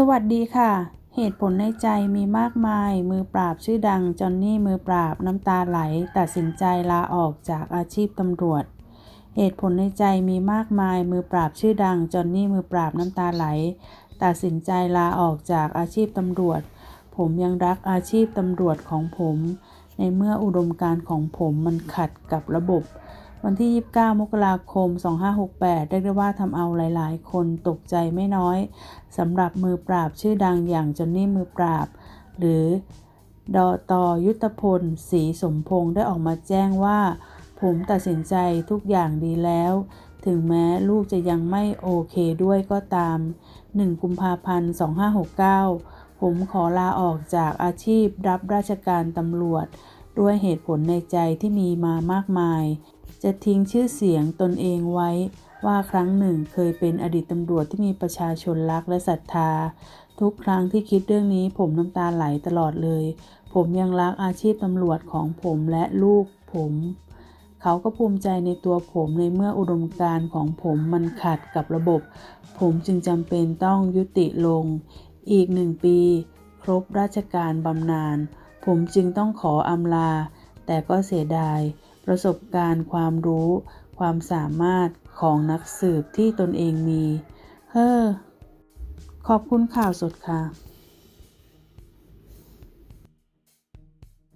สวัสดีค่ะ เหตุผลในใจมีมากมาย มือปราบชื่อดัง จอนนี่มือปราบน้ำตาไหล ตัดสินใจลาออกจากอาชีพตำรวจ เหตุผลในใจมีมากมาย มือปราบชื่อดัง จอนนี่มือปราบน้ำตาไหล ตัดสินใจลาออกจากอาชีพตำรวจ ผมยังรักอาชีพตำรวจของผม ในเมื่ออุดมการณ์ของผมมันขัดกับระบบ วันที่ 29 มกราคม 2568เรียกได้ว่าทำเอาหลาย ๆ คนตกใจไม่น้อยสำหรับมือปราบชื่อดังอย่างจอนนี่มือปราบ หรือดอตอยุทธพลศรีสมพงษ์ได้ออกมาแจ้งว่า ผมตัดสินใจทุกอย่างดีแล้ว ถึงแม้ลูกจะยังไม่โอเคด้วยก็ตาม 1 กุมภาพันธ์ 2569 ผมขอลาออกจากอาชีพรับราชการตำรวจ ด้วยเหตุผลในใจที่มีมามากมาย จะทิ้งชื่อเสียงตนเองไว้ ว่าครั้งหนึ่งเคยเป็นอดีตตำรวจที่มีประชาชนรักและศรัทธา ทุกครั้งที่คิดเรื่องนี้ผมน้ำตาไหลตลอดเลย ผมยังรักอาชีพตำรวจของผมและลูกผม เขาก็ภูมิใจในตัวผมในเมื่ออุดมการณ์ของผมมันขัดกับระบบ ผมจึงจำเป็นต้องยุติลง อีกหนึ่งปี ครบราชการบำนาญ ผมจึงต้องขออำลา แต่ก็เสียดาย ประสบการณ์ความรู้ ความสามารถของนักสืบที่ตนเองมี เฮ้อ ขอบคุณข่าวสดค่ะ